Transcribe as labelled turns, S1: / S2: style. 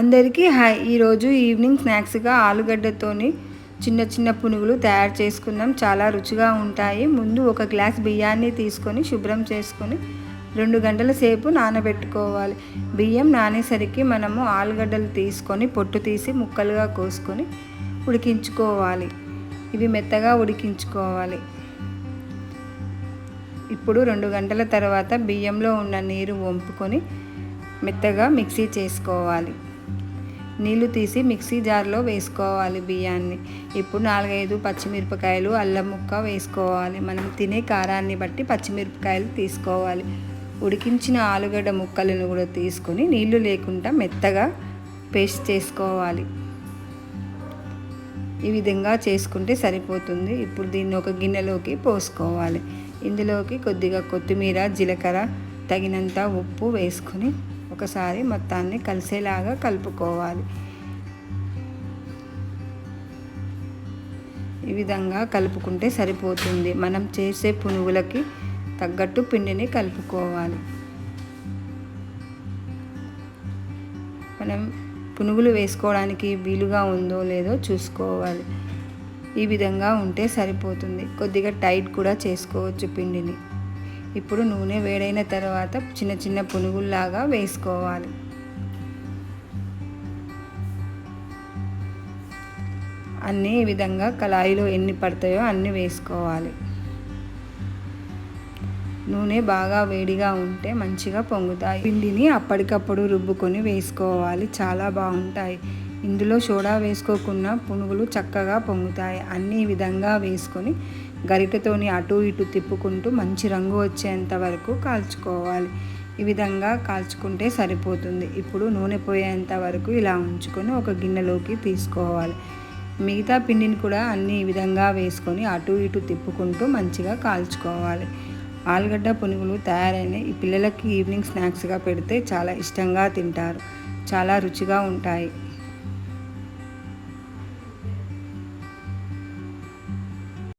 S1: అందరికీ హాయ్ ఈరోజు ఈవినింగ్ స్నాక్స్గా ఆలుగడ్డతోని చిన్న చిన్న పునుగులు తయారు చేసుకుందాం చాలా రుచిగా ఉంటాయి. ముందు ఒక గ్లాస్ బియ్యాన్ని తీసుకొని శుభ్రం చేసుకొని రెండు గంటల సేపు నానబెట్టుకోవాలి. బియ్యం నానేసరికి మనము ఆలుగడ్డలు తీసుకొని పొట్టు తీసి ముక్కలుగా కోసుకొని ఉడికించుకోవాలి. ఇవి మెత్తగా ఉడికించుకోవాలి. ఇప్పుడు రెండు గంటల తర్వాత బియ్యంలో ఉన్న నీరు వంపుకొని మెత్తగా మిక్సీ చేసుకోవాలి. నీళ్ళు తీసి మిక్సీ జార్లో వేసుకోవాలి బియ్యాన్ని. ఇప్పుడు నాలుగైదు పచ్చిమిరపకాయలు అల్లం ముక్క వేసుకోవాలి. మనం తినే కారాన్ని బట్టి పచ్చిమిరపకాయలు తీసుకోవాలి. ఉడికించిన ఆలుగడ్డ ముక్కలను కూడా తీసుకొని నీళ్ళు లేకుండా మెత్తగా పేస్ట్ చేసుకోవాలి. ఈ విధంగా చేసుకుంటే సరిపోతుంది. ఇప్పుడు దీన్ని ఒక గిన్నెలోకి పోసుకోవాలి. ఇందులోకి కొద్దిగా కొత్తిమీర జీలకర్ర తగినంత ఉప్పు వేసుకొని ఒకసారి మొత్తాన్ని కలిసేలాగా కలుపుకోవాలి. ఈ విధంగా కలుపుకుంటే సరిపోతుంది. మనం చేసే పునుగులకి తగ్గట్టు పిండిని కలుపుకోవాలి. మనం పునుగులు వేసుకోవడానికి వీలుగా ఉందో లేదో చూసుకోవాలి. ఈ విధంగా ఉంటే సరిపోతుంది. కొద్దిగా టైట్ కూడా చేసుకోవచ్చు పిండిని. ఇప్పుడు నూనె వేడైన తర్వాత చిన్న చిన్న పునుగుల్లాగా వేసుకోవాలి. అన్నీ ఈ విధంగా కళాయిలో ఎన్ని పడతాయో అన్ని వేసుకోవాలి. నూనె బాగా వేడిగా ఉంటే మంచిగా పొంగుతాయి. పిండిని అప్పటికప్పుడు రుబ్బుకొని వేసుకోవాలి. చాలా బాగుంటాయి. ఇందులో సోడా వేసుకోకుండా పునుగులు చక్కగా పొంగుతాయి. అన్ని విధంగా వేసుకొని గరిటెతోని అటు ఇటు తిప్పుకుంటూ మంచి రంగు వచ్చేంత వరకు కాల్చుకోవాలి. ఈ విధంగా కాల్చుకుంటే సరిపోతుంది. ఇప్పుడు నూనె పోయేంత వరకు ఇలా ఉంచుకొని ఒక గిన్నెలోకి తీసుకోవాలి. మిగతా పిండిని కూడా అన్ని ఈ విధంగా వేసుకొని అటు ఇటు తిప్పుకుంటూ మంచిగా కాల్చుకోవాలి. ఆలుగడ్డ పునుగులు తయారైన ఈ పిల్లలకి ఈవినింగ్ స్నాక్స్గా పెడితే చాలా ఇష్టంగా తింటారు. చాలా రుచిగా ఉంటాయి.